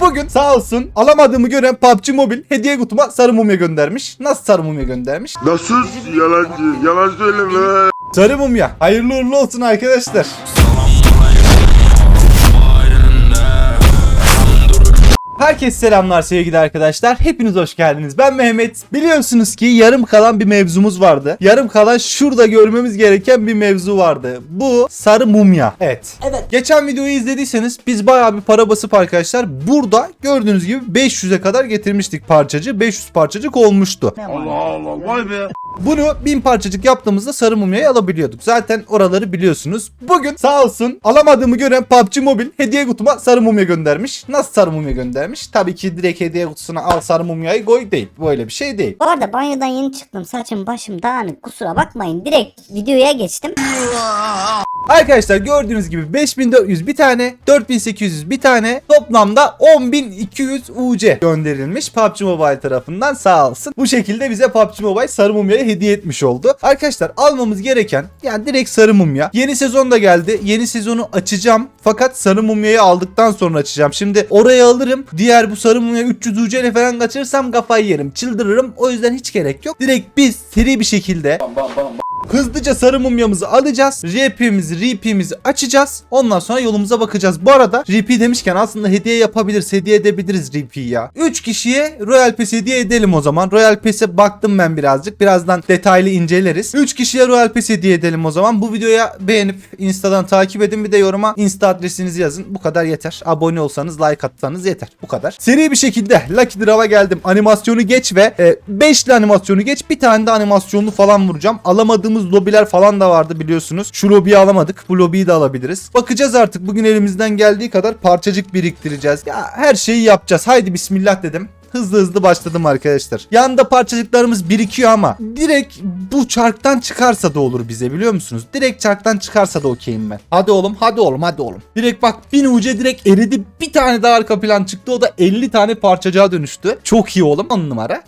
Bugün sağ olsun alamadığımı gören PUBG Mobile hediye kutuma sarı mumya göndermiş. Nasıl sarı mumya göndermiş? Nasıl yalancı? Yalan söyleme. Sarı mumya. Hayırlı uğurlu olsun arkadaşlar. Herkese selamlar sevgili arkadaşlar. Hepiniz hoş geldiniz. Ben Mehmet. Biliyorsunuz ki yarım kalan bir mevzumuz vardı. Yarım kalan şurada görmemiz gereken bir mevzu vardı. Bu sarı mumya. Evet. Evet. Geçen videoyu izlediyseniz biz bayağı bir para basıp arkadaşlar burada gördüğünüz gibi 500'e kadar getirmiştik parçacı. 500 parçacık olmuştu. Allah Allah vay be. Bunu bin parçacık yaptığımızda sarı mumyayı alabiliyorduk. Zaten oraları biliyorsunuz. Bugün sağ olsun alamadığımı gören PUBG Mobile hediye kutuma sarı mumya göndermiş. Nasıl sarı mumya göndermiş? Tabii ki direkt hediye kutusuna al sarı mumyayı koy değil. Böyle bir şey değil. Bu arada banyodan yeni çıktım. Saçım başım dağınık. Kusura bakmayın. Direkt videoya geçtim. Arkadaşlar gördüğünüz gibi 5400 bir tane, 4800 bir tane, toplamda 10200 UC gönderilmiş PUBG Mobile tarafından sağ olsun. Bu şekilde bize PUBG Mobile sarı mumyayı hediye etmiş oldu. Arkadaşlar almamız gereken yani direkt sarı mumya. Yeni sezon da geldi. Yeni sezonu açacağım. Fakat sarı mumyayı aldıktan sonra açacağım. Şimdi oraya alırım. Diğer bu sarı mumya 300 UC ile falan kaçırırsam kafayı yerim. Çıldırırım. O yüzden hiç gerek yok. Direkt biz seri bir şekilde Hızlıca sarı mumyamızı alacağız. RP'mizi, RP'mizi açacağız. Ondan sonra yolumuza bakacağız. Bu arada RP demişken aslında hediye yapabiliriz. Hediye edebiliriz RP'yi ya. 3 kişiye Royal Pass hediye edelim o zaman. Royal Pass'e baktım ben birazcık. Birazdan detaylı inceleriz. 3 kişiye Royal Pass hediye edelim o zaman. Bu videoya beğenip Insta'dan takip edin. Bir de yoruma Insta adresinizi yazın. Bu kadar yeter. Abone olsanız, like atsanız yeter. Bu kadar. Seri bir şekilde Lucky Draw'a geldim. Animasyonu geç ve 5'li animasyonu geç. Bir tane de animasyonlu falan vuracağım. Alamadığımız lobiler falan da vardı biliyorsunuz. Şu lobiyi alamadık. Bu lobiyi de alabiliriz. Bakacağız artık. Bugün elimizden geldiği kadar parçacık biriktireceğiz. Ya her şeyi yapacağız. Haydi bismillah dedim. Hızlı hızlı başladım arkadaşlar. Yanında parçacıklarımız birikiyor ama direkt bu çarktan çıkarsa da olur bize biliyor musunuz? Direkt çarktan çıkarsa da okeyim ben. Hadi oğlum hadi oğlum hadi oğlum. Direkt bak bin uca direkt eridi. Bir tane daha arka plan çıktı. O da 50 tane parçacığa dönüştü. Çok iyi oğlum. 10 numara.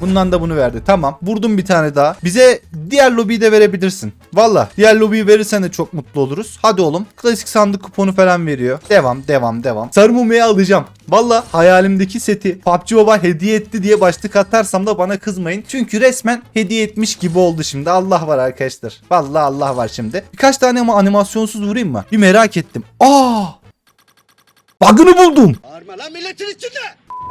Bundan da bunu verdi. Tamam. Vurdum bir tane daha. Bize diğer lobiyi de verebilirsin. Valla. Diğer lobiyi verirsen de çok mutlu oluruz. Hadi oğlum. Klasik sandık kuponu falan veriyor. Devam devam devam. Sarı mumyayı alacağım. Valla hayalimdeki seti PUBG Mobile hediye etti diye başlık atarsam da bana kızmayın. Çünkü resmen hediye etmiş gibi oldu şimdi. Allah var arkadaşlar. Valla Allah var şimdi. Birkaç tane ama animasyonsuz vurayım mı? Bir merak ettim. Aa! Bug'ını buldum.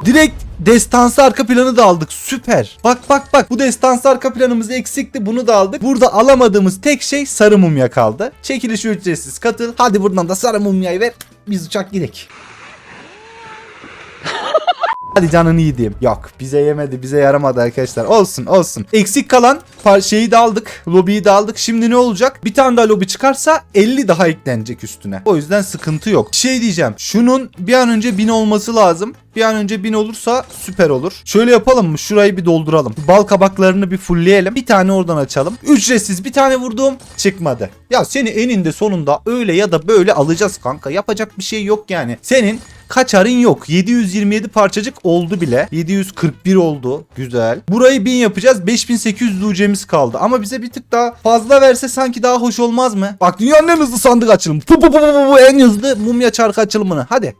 Direkt destansı arka planı da aldık. Süper. Bak bak bak. Bu destansı arka planımız eksikti. Bunu da aldık. Burada alamadığımız tek şey sarı mumya kaldı. Çekiliş ücretsiz katıl. Hadi buradan da sarı mumyayı ver. Biz uçak gidek. Hadi canını iyi. Yok bize yemedi bize yaramadı arkadaşlar. Olsun olsun. Eksik kalan şeyi de aldık. Lobiyi de aldık. Şimdi ne olacak? Bir tane daha lobi çıkarsa 50 daha eklenecek üstüne. O yüzden sıkıntı yok. Şey diyeceğim. Şunun bir an önce 1000 olması lazım. Bir an önce 1000 olursa süper olur. Şöyle yapalım mı? Şurayı bir dolduralım. Bal kabaklarını bir fullleyelim. Bir tane oradan açalım. Ücretsiz bir tane vurdum. Çıkmadı. Ya seni eninde sonunda öyle ya da böyle alacağız kanka. Yapacak bir şey yok yani. Senin kaçarın yok. 727 parçacık oldu bile. 741 oldu. Güzel. Burayı 1000 yapacağız. 5800 UC'miz kaldı. Ama bize bir tık daha fazla verse sanki daha hoş olmaz mı? Bak dünyanın en hızlı sandık açılımı. Pu pu pu pu pu en hızlı mumya çarkı açılımını. Hadi.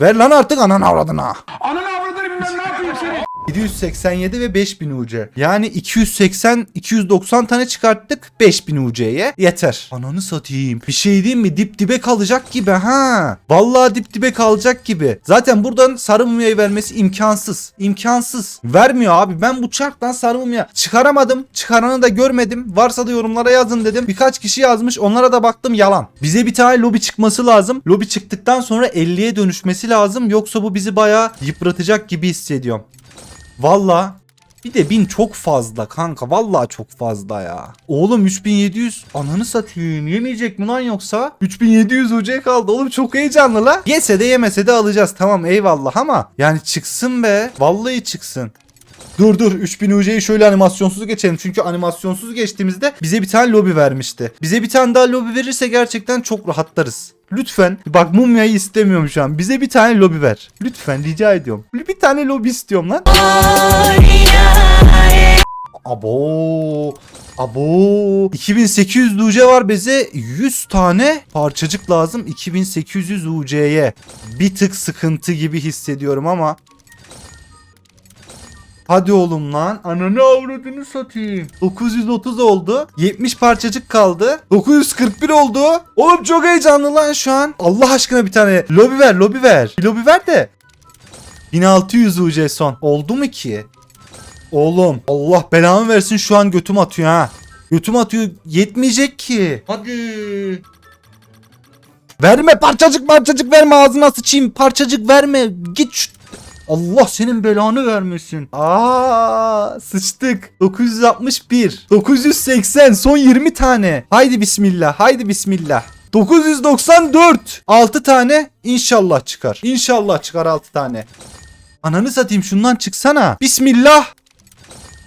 Ver lan artık ananı avradına. Ananı avradını bilmem ne yapayım seni. 787 ve 5000 UC. Yani 280 290 tane çıkarttık 5000 UC'ye. Yeter. Ananı satayım. Bir şey diyeyim mi? Dip dibe kalacak gibi ha. Vallahi dip dibe kalacak gibi. Zaten buradan sarı mumyayı vermesi imkansız. İmkansız. Vermiyor abi. Ben bu çarktan sarı mumya çıkaramadım. Çıkaranı da görmedim. Varsa da yorumlara yazın dedim. Birkaç kişi yazmış. Onlara da baktım yalan. Bize bir tane lobi çıkması lazım. Lobi çıktıktan sonra 50'ye dönüşmesi lazım. Yoksa bu bizi bayağı yıpratacak gibi hissediyorum. Valla bir de 1000 çok fazla kanka. Vallahi çok fazla ya. Oğlum 3700 ananı satayım. Yemeyecek mi lan yoksa? 3700 UC kaldı. Oğlum çok heyecanlı la. Yese de yemese de alacağız. Tamam eyvallah ama yani çıksın be. Vallahi çıksın. Dur dur 3000 UC'yi şöyle animasyonsuz geçelim. Çünkü animasyonsuz geçtiğimizde bize bir tane lobi vermişti. Bize bir tane daha lobi verirse gerçekten çok rahatlarız. Lütfen bak mumyayı istemiyorum şu an. Bize bir tane lobi ver. Lütfen rica ediyorum. Bir tane lobi istiyorum lan. Abo. Abo. 2800 UC var bize 100 tane parçacık lazım 2800 UC'ye. Bir tık sıkıntı gibi hissediyorum ama. Hadi oğlum lan. Ananı avradını satayım. 930 oldu. 70 parçacık kaldı. 941 oldu. Oğlum çok heyecanlı lan şu an. Allah aşkına bir tane lobi ver lobi ver. Bir lobi ver de. 1600 UC son. Oldu mu ki? Oğlum Allah belamı versin şu an götüm atıyor ha. Götüm atıyor yetmeyecek ki. Hadi. Verme parçacık parçacık verme ağzına sıçayım. Parçacık verme. Git şu... Allah senin belanı vermesin. Aa sıçtık. 961. 980 son 20 tane. Haydi bismillah. Haydi bismillah. 994. 6 tane inşallah çıkar. İnşallah çıkar 6 tane. Ananı satayım şundan çıksana. Bismillah.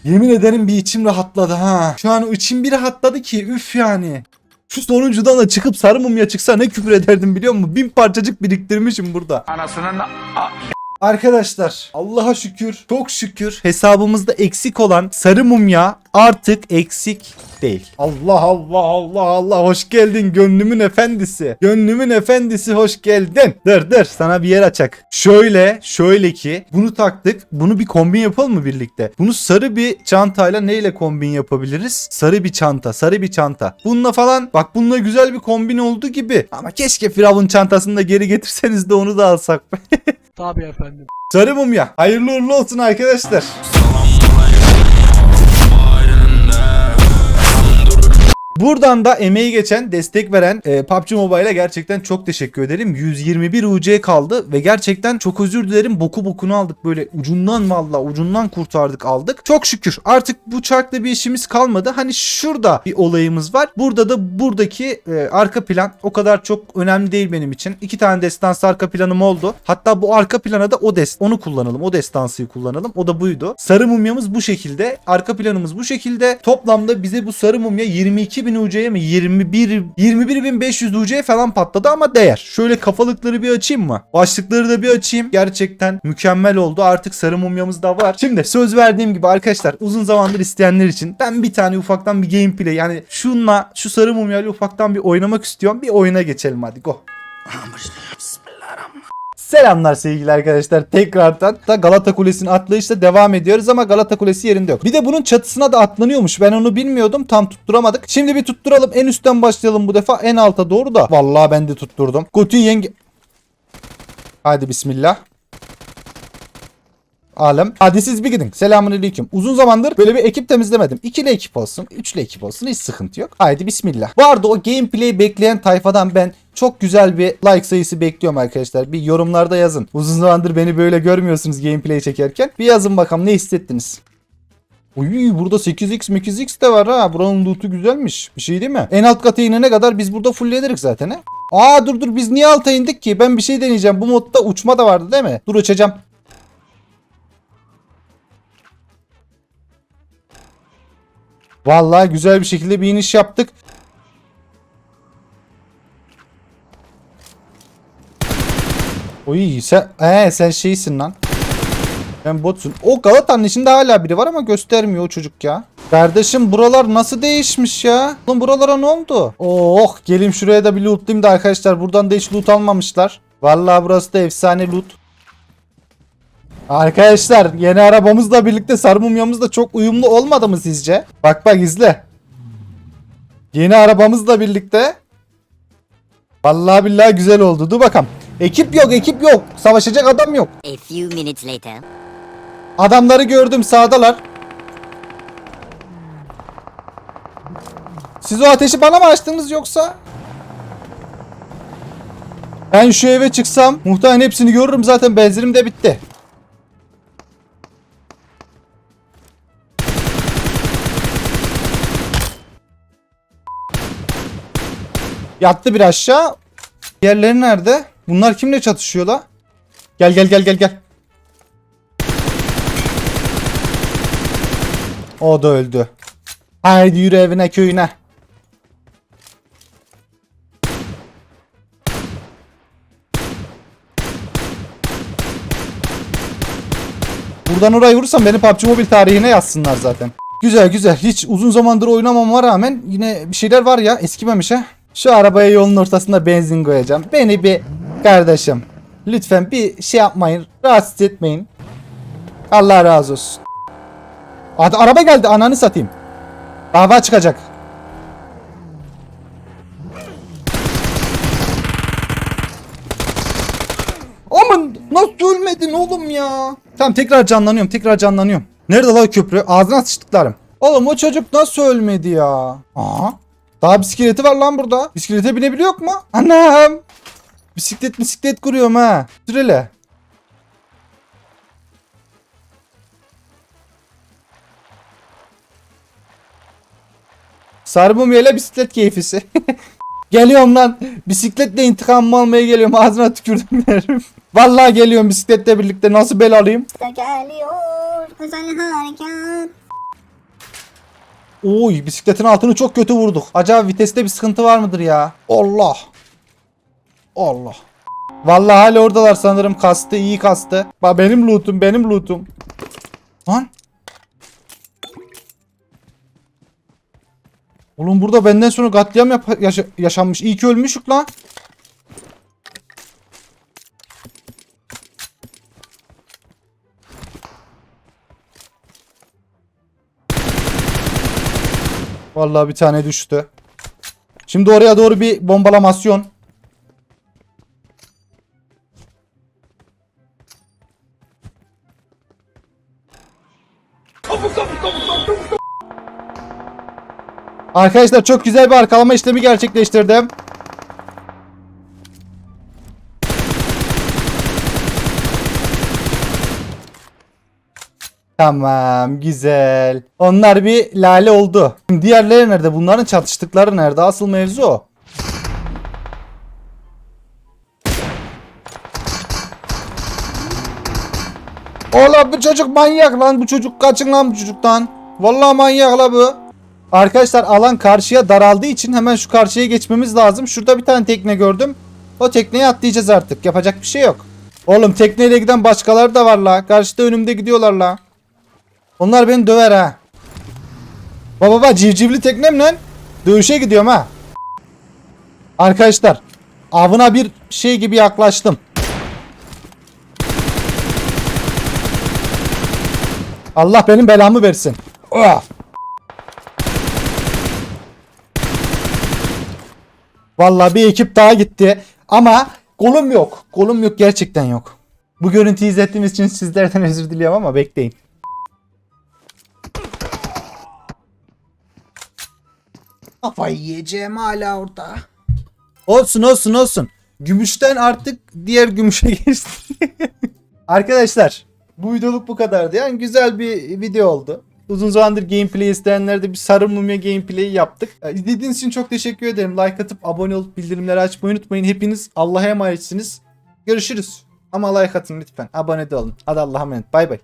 Yemin ederim bir içim rahatladı ha. Şu an içim bir rahatladı ki üf yani. Şu sonuncudan da çıkıp sarı mumya çıksa ne küfür ederdim biliyor musun? Bin parçacık biriktirmişim burada. Anasının Arkadaşlar Allah'a şükür çok şükür hesabımızda eksik olan sarı mumya artık eksik değil. Allah Allah Allah Allah hoş geldin gönlümün efendisi. Gönlümün efendisi hoş geldin. Dur dur sana bir yer açak. Şöyle şöyle ki bunu taktık. Bunu bir kombin yapalım mı birlikte? Bunu sarı bir çantayla neyle kombin yapabiliriz? Sarı bir çanta sarı bir çanta. Bununla falan bak bununla güzel bir kombin oldu gibi. Ama keşke Firavun çantasını da geri getirseniz de onu da alsak. Tabii efendim. Sarı mumya. Hayırlı uğurlu olsun arkadaşlar. Buradan da emeği geçen, destek veren e, PUBG Mobile'a gerçekten çok teşekkür ederim. 121 UC kaldı ve gerçekten çok özür dilerim. Boku bokunu aldık böyle ucundan valla ucundan kurtardık aldık. Çok şükür artık bu çarkla bir işimiz kalmadı. Hani şurada bir olayımız var. Burada da buradaki e, arka plan o kadar çok önemli değil benim için. İki tane destansı arka planım oldu. Hatta bu arka plana da o dest onu kullanalım. O destansıyı kullanalım. O da buydu. Sarı mumyamız bu şekilde. Arka planımız bu şekilde. Toplamda bize bu sarı mumya 22 bin UC'ye mi 21 21.500 UC'ye falan patladı ama değer. Şöyle kafalıkları bir açayım mı? Başlıkları da bir açayım. Gerçekten mükemmel oldu. Artık sarı mumyamız da var. Şimdi söz verdiğim gibi arkadaşlar uzun zamandır isteyenler için ben bir tane ufaktan bir gameplay yani şunla şu sarı mumyayla ufaktan bir oynamak istiyorum. Bir oyuna geçelim hadi go. Selamlar sevgili arkadaşlar tekrardan da Galata Kulesi'nin atlayışla devam ediyoruz ama Galata Kulesi yerinde yok. Bir de bunun çatısına da atlanıyormuş ben onu bilmiyordum tam tutturamadık. Şimdi bir tutturalım en üstten başlayalım bu defa en alta doğru da. Vallahi ben de tutturdum. Kutu yenge... Hadi bismillah. Alem. Hadi siz bir gidin. Selamun aleyküm. Uzun zamandır böyle bir ekip temizlemedim. İkili ekip olsun, üçlü ekip olsun hiç sıkıntı yok. Haydi bismillah. Arada o gameplay bekleyen tayfadan ben çok güzel bir like sayısı bekliyorum arkadaşlar. Bir yorumlarda yazın. Uzun zamandır beni böyle görmüyorsunuz gameplay çekerken. Bir yazın bakalım ne hissettiniz. Uy burada 8x 8x de var ha. Buranın loot'u güzelmiş. Bir şey değil mi? En alt kata inene kadar biz burada fulllederiz zaten he. Aa dur dur biz niye alta indik ki? Ben bir şey deneyeceğim. Bu modda uçma da vardı değil mi? Dur uçacağım. Vallahi güzel bir şekilde bir iniş yaptık. Oy sen ee, sen şeysin lan. Sen botsun. O Galata'nın içinde hala biri var ama göstermiyor o çocuk ya. Kardeşim buralar nasıl değişmiş ya? Oğlum buralara ne oldu? Oh gelin şuraya da bir lootlayayım da arkadaşlar. Buradan da hiç loot almamışlar. Vallahi burası da efsane loot. Arkadaşlar yeni arabamızla birlikte sarı da çok uyumlu olmadı mı sizce? Bak bak izle. Yeni arabamızla birlikte. Vallahi billahi güzel oldu. Dur bakalım. Ekip yok ekip yok. Savaşacak adam yok. A few minutes later. Adamları gördüm sağdalar. Siz o ateşi bana mı açtınız yoksa? Ben şu eve çıksam muhtemelen hepsini görürüm zaten benzinim de bitti. Yattı bir aşağı. Diğerleri nerede? Bunlar kimle çatışıyor la? Gel gel gel gel gel. O da öldü. Haydi yürü evine köyüne. Buradan oraya vurursam beni PUBG Mobile tarihine yazsınlar zaten. Güzel güzel. Hiç uzun zamandır oynamama rağmen yine bir şeyler var ya. Eskimemiş ha. Şu arabaya yolun ortasında benzin koyacağım. Beni bir kardeşim. Lütfen bir şey yapmayın. Rahatsız etmeyin. Allah razı olsun. Hadi araba geldi ananı satayım. Dava çıkacak. Aman nasıl ölmedin oğlum ya? Tamam tekrar canlanıyorum tekrar canlanıyorum. Nerede la köprü? Ağzına sıçtıklarım. Oğlum o çocuk nasıl ölmedi ya? Aa. Daha bisikleti var lan burada. Bisiklete binebiliyor mu? Anam. Bisiklet bisiklet kuruyorum ha. Dur hele. Sarı mumyayla bisiklet keyfisi. Geliyorum lan. Bisikletle intikamımı almaya geliyorum. Ağzına tükürdüm derim. Vallahi geliyorum bisikletle birlikte. Nasıl bel alayım? İşte geliyor harekat. Oy bisikletin altını çok kötü vurduk. Acaba viteste bir sıkıntı var mıdır ya? Allah. Allah. Vallahi hala oradalar sanırım kastı iyi kastı. Bak benim lootum benim lootum. Lan. Oğlum burada benden sonra katliam yaşa- yaşanmış. İyi ki ölmüşük lan. Vallahi bir tane düştü. Şimdi oraya doğru bir bombalamasyon. Arkadaşlar çok güzel bir arkalama işlemi gerçekleştirdim. Tamam güzel. Onlar bir lale oldu. Şimdi Diğerleri nerede? Bunların çatıştıkları nerede? Asıl mevzu o. Oğlum bu çocuk manyak lan bu çocuk kaçın lan bu çocuktan. Vallahi manyak la bu. Arkadaşlar alan karşıya daraldığı için hemen şu karşıya geçmemiz lazım. Şurada bir tane tekne gördüm. O tekneye atlayacağız artık. Yapacak bir şey yok. Oğlum tekneyle giden başkaları da var la. Karşıda önümde gidiyorlar la. Onlar beni döver ha. Baba baba civcivli teknem lan. Dövüşe gidiyorum ha. Arkadaşlar avına bir şey gibi yaklaştım. Allah benim belamı versin. Oh. Vallahi bir ekip daha gitti. Ama kolum yok. Kolum yok gerçekten yok. Bu görüntüyü izlettiğimiz için sizlerden özür diliyorum ama bekleyin. Kafayı yiyeceğim hala orada. Olsun olsun olsun. Gümüşten artık diğer gümüşe geçti. Arkadaşlar bu videoluk bu kadardı. Yani güzel bir video oldu. Uzun zamandır gameplay isteyenler de bir sarı mumya gameplay yaptık. Ya, İzlediğiniz için çok teşekkür ederim. Like atıp abone olup bildirimleri açmayı unutmayın. Hepiniz Allah'a emanetsiniz. Görüşürüz. Ama like atın lütfen. Abone de olun. Hadi Allah'a emanet. Bay bay.